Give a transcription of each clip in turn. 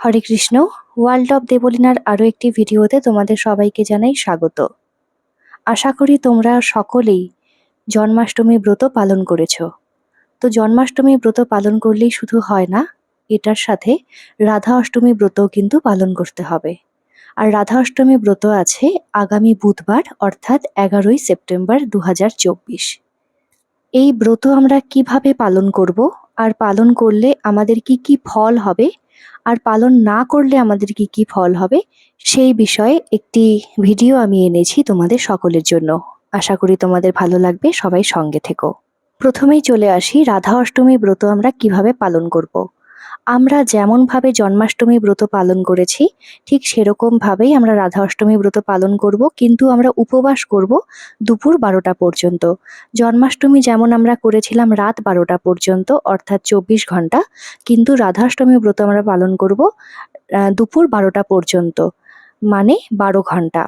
Hare Krishna, world of দেবলিনার আরও একটি ভিডিওতে তোমাদের সবাইকে জানাই স্বাগত। আশা করি তোমরা সকলেই জন্মাষ্টমী ব্রত পালন করেছ। তো জন্মাষ্টমী ব্রত পালন করলেই শুধু হয় না, এটার সাথে রাধা অষ্টমী ব্রতও কিন্তু পালন করতে হবে। আর রাধা অষ্টমী ব্রত আছে আগামী বুধবার, অর্থাৎ এগারোই সেপ্টেম্বর দু হাজার চব্বিশ। এই ব্রত আমরা কীভাবে পালন করব? আর পালন করলে আমাদের কি কি ফল হবে? আর পালন না করলে আমাদের কি কি ফল হবে? সেই বিষয়ে একটি ভিডিও আমি এনেছি তোমাদের সকলের জন্য। আশা করি তোমাদের ভালো লাগবে, সবাই সঙ্গে থেকো। প্রথমেই চলে আসি, রাধা অষ্টমী ব্রত আমরা কীভাবে পালন করব। আমরা যেমনভাবে জন্মাষ্টমী ব্রত পালন করেছি, ঠিক সেরকমভাবেই আমরা রাধা অষ্টমী ব্রত পালন করব, কিন্তু আমরা উপবাস করব দুপুর বারোটা পর্যন্ত। জন্মাষ্টমী যেমন আমরা করেছিলাম রাত বারোটা পর্যন্ত, অর্থাৎ চব্বিশ ঘণ্টা, কিন্তু রাধাষ্টমী ব্রত আমরা পালন করব দুপুর বারোটা পর্যন্ত মানে বারো ঘণ্টা।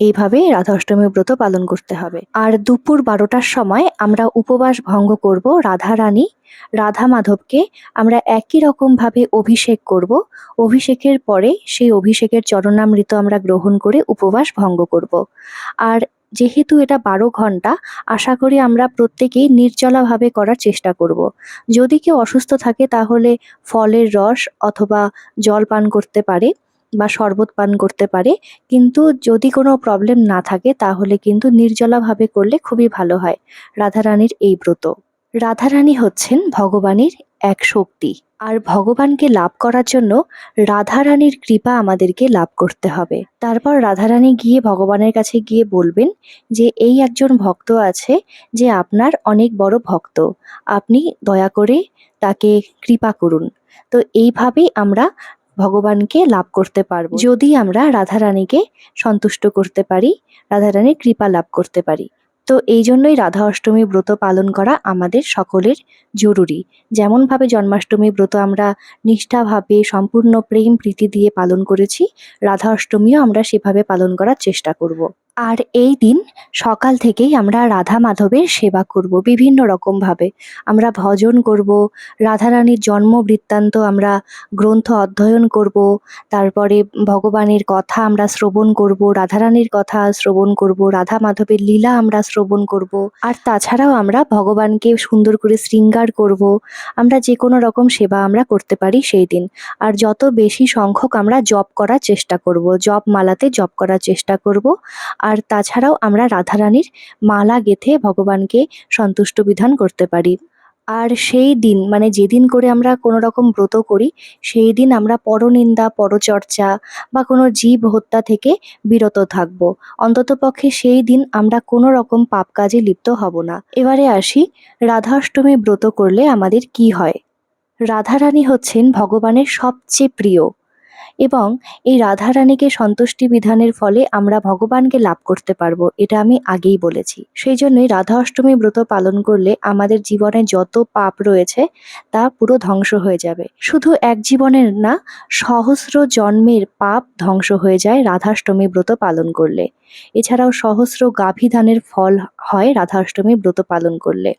এইভাবে রাধা অষ্টমী ব্রত পালন করতে হবে। আর দুপুর বারোটার সময় আমরা উপবাস ভঙ্গ করব রাধা রানী রাধা মাধবকে আমরা একই রকম ভাবে অভিষেক করব। অভিষেকের পরে সেই অভিষেকের চরণামৃত আমরা গ্রহণ করে উপবাস ভঙ্গ করব। আর যেহেতু এটা বারো ঘণ্টা আশা করি আমরা প্রত্যেকেই নির্জলাভাবে করার চেষ্টা করব। যদি কেউ অসুস্থ থাকে তাহলে ফলের রস অথবা জল পান করতে পারে। বা শরবত পান করতে পারে। কিন্তু যদি কোনো প্রবলেম না থাকে, তাহলে কিন্তু নির্জলাভাবে করলে খুবই ভালো হয়। রাধারানীর এই ব্রত। রাধারানী হচ্ছেন ভগবানের এক শক্তি। আর ভগবানকে লাভ করার জন্য রাধারানীর কৃপা আমাদেরকে লাভ করতে হবে। তারপর রাধারানী গিয়ে ভগবানের কাছে গিয়ে বলবেন যে, এই একজন ভক্ত আছে যে আপনার অনেক বড় ভক্ত। আপনি দয়া করে তাকে কৃপা করুন। তো এইভাবেই আমরা ভগবানকে লাভ করতে পারব। যদি আমরা রাধারানীকে সন্তুষ্ট করতে পারি রাধারানীর কৃপা লাভ করতে পারি। তো এই জন্যই রাধা অষ্টমী ব্রত পালন করা আমাদের সকলের জরুরি। যেমনভাবে জন্মাষ্টমী ব্রত আমরা নিষ্ঠাভাবে সম্পূর্ণ প্রেম প্রীতি দিয়ে পালন করেছি রাধা অষ্টমীও আমরা সেভাবে পালন করার চেষ্টা করব। আর এই দিন সকাল থেকেই আমরা রাধা মাধবের সেবা করব বিভিন্ন রকমভাবে আমরা ভজন করব রাধারানীর জন্ম বৃত্তান্ত আমরা গ্রন্থ অধ্যয়ন করব, তারপরে ভগবানের কথা আমরা শ্রবণ করব রাধারানীর কথা শ্রবণ করব, রাধা মাধবের লীলা আমরা শ্রবণ করব, আর তাছাড়াও আমরা ভগবানকে সুন্দর করে শৃঙ্গার করব। আমরা যে কোনো রকম সেবা আমরা করতে পারি সেই দিন। আর যত বেশি সংখ্যক আমরা জপ করার চেষ্টা করব জপ মালাতে জপ করার চেষ্টা করব, আর তাছাড়াও আমরা রাধারানীর মালা গেঁথে ভগবানকে সন্তুষ্ট বিধান করতে পারি। আর সেই দিন মানে যেদিন করে আমরা কোনো রকম ব্রত করি, সেই দিন আমরা পরনিন্দা, পরচর্চা বা কোনো জীব হত্যা থেকে বিরত থাকব। অন্ততপক্ষে সেই দিন আমরা কোনো রকম পাপ কাজে লিপ্ত হব না। এবারে আসি, রাধাষ্টমী ব্রত করলে আমাদের কি হয়? রাধারানী হচ্ছেন ভগবানের সবচেয়ে প্রিয়। এবং এই রাধারানীকে সন্তুষ্টি বিধানের ফলে আমরা ভগবানকে লাভ করতে পারব, এটা আমি আগেই বলেছি। সেই জন্যই রাধা অষ্টমী ব্রত পালন করলে আমাদের জীবনে যত পাপ রয়েছে, তা পুরো ধ্বংস হয়ে যাবে। শুধু এক জীবনের না, সহস্র জন্মের পাপ ধ্বংস হয়ে যায় রাধাষ্টমী ব্রত পালন করলে। এছাড়াও সহস্র গাভীধানের ফল হয় রাধাষ্টমী ব্রত পালন করলে।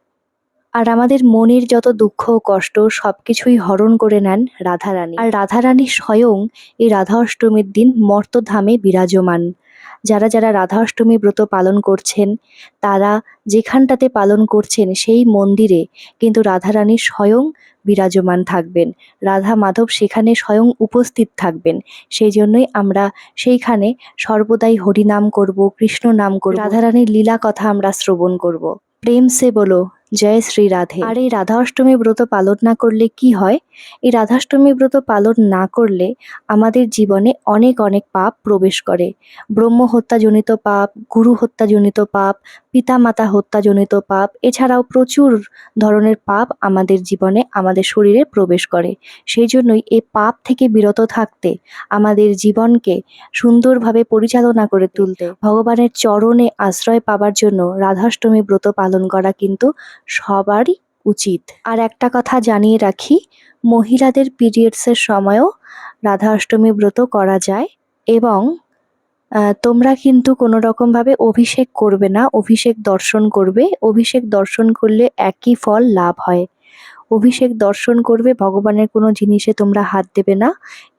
আর আমাদের মনের যত দুঃখ কষ্ট, সবকিছুই হরণ করে নেন রাধারানী। আর রাধারানী স্বয়ং এই রাধা অষ্টমীর দিন মর্তধামে বিরাজমান। যারা যারা রাধা অষ্টমী ব্রত পালন করছেন, তারা যেখানটাতে পালন করছেন সেই মন্দিরে কিন্তু রাধারানী স্বয়ং বিরাজমান থাকবেন। রাধা মাধব সেখানে স্বয়ং উপস্থিত থাকবেন। সেই জন্যই আমরা সেইখানে সর্বদাই হরিনাম করব কৃষ্ণ নাম করব। রাধারানীর লীলা কথা আমরা শ্রবণ করব। প্রেম সে বলো জয় শ্রী রাধে। আর এই রাধা অষ্টমী ব্রত পালন না করলে কি হয়? এই রাধাষ্টমী ব্রত পালন না করলে আমাদের জীবনে অনেক অনেক পাপ প্রবেশ করে। ব্রহ্ম হত্যাজনিত পাপ, গুরু হত্যাজনিত পাপ, পিতামাতা হত্যাজনিত পাপ, এছাড়াও প্রচুর ধরনের পাপ আমাদের জীবনে আমাদের শরীরে প্রবেশ করে। সেই জন্যই এই পাপ থেকে বিরত থাকতে আমাদের জীবনকে সুন্দরভাবে পরিচালনা করে তুলতে। ভগবানের চরণে আশ্রয় পাবার জন্য রাধাষ্টমী ব্রত পালন করা কিন্তু সবারই উচিত। আর একটা কথা জানিয়ে রাখি, মহিলাদের পিরিয়ডসের সময়ও রাধা অষ্টমী ব্রত করা যায় এবং তোমরা কিন্তু কোনো রকমভাবে অভিষেক করবে না, অভিষেক দর্শন করবে। অভিষেক দর্শন করলে একই ফল লাভ হয়। অভিষেক দর্শন করবে, ভগবানের কোনো জিনিসে তোমরা হাত দেবে না।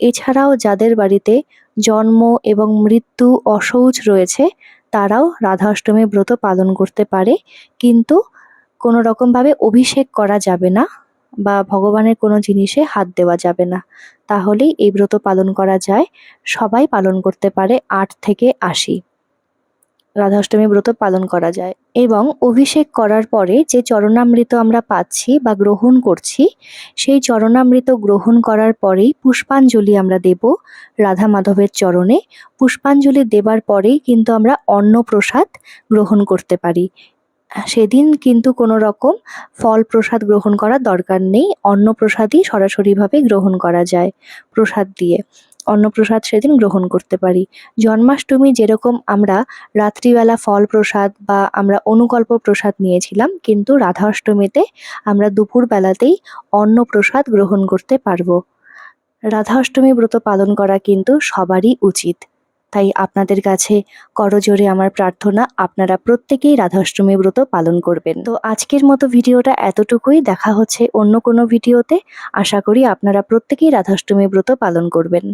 এছাড়াও যাদের বাড়িতে জন্ম এবং মৃত্যু অসৌচ রয়েছে, তারাও রাধা অষ্টমী ব্রত পালন করতে পারে। কিন্তু কোনো রকমভাবে অভিষেক করা যাবে না বা ভগবানের কোনো জিনিসে হাত দেওয়া যাবে না। তাহলেই এই ব্রত পালন করা যায়। সবাই পালন করতে পারে আট থেকে আশি। রাধাষ্টমী ব্রত পালন করা যায় এবং অভিষেক করার পরে যে চরণামৃত আমরা পাচ্ছি বা গ্রহণ করছি, সেই চরণামৃত গ্রহণ করার পরেই পুষ্পাঞ্জলি আমরা দেব রাধা মাধবের চরণে। পুষ্পাঞ্জলি দেবার পরেই কিন্তু আমরা অন্নপ্রসাদ গ্রহণ করতে পারি। সেদিন কিন্তু কোনো রকম ফল প্রসাদ গ্রহণ করার দরকার নেই। অন্নপ্রসাদই সরাসরিভাবে গ্রহণ করা যায় প্রসাদ দিয়ে। অন্নপ্রসাদ সেদিন গ্রহণ করতে পারি। জন্মাষ্টমী যেরকম আমরা রাত্রিবেলা ফল প্রসাদ বা আমরা অনুকল্প প্রসাদ নিয়েছিলাম, কিন্তু রাধা অষ্টমীতে আমরা দুপুর বেলাতেই অন্নপ্রসাদ গ্রহণ করতে পারব। রাধা অষ্টমী ব্রত পালন করা কিন্তু সবারই উচিত। তাই আপনাদের কাছে করজোরে আমার প্রার্থনা, আপনারা প্রত্যেকেই রাধাষ্টমী ব্রত পালন করবেন। তো আজকের মতো ভিডিওটা এতটুকুই, দেখা হচ্ছে অন্য কোনো ভিডিওতে। আশা করি আপনারা প্রত্যেকেই রাধাষ্টমী ব্রত পালন করবেন।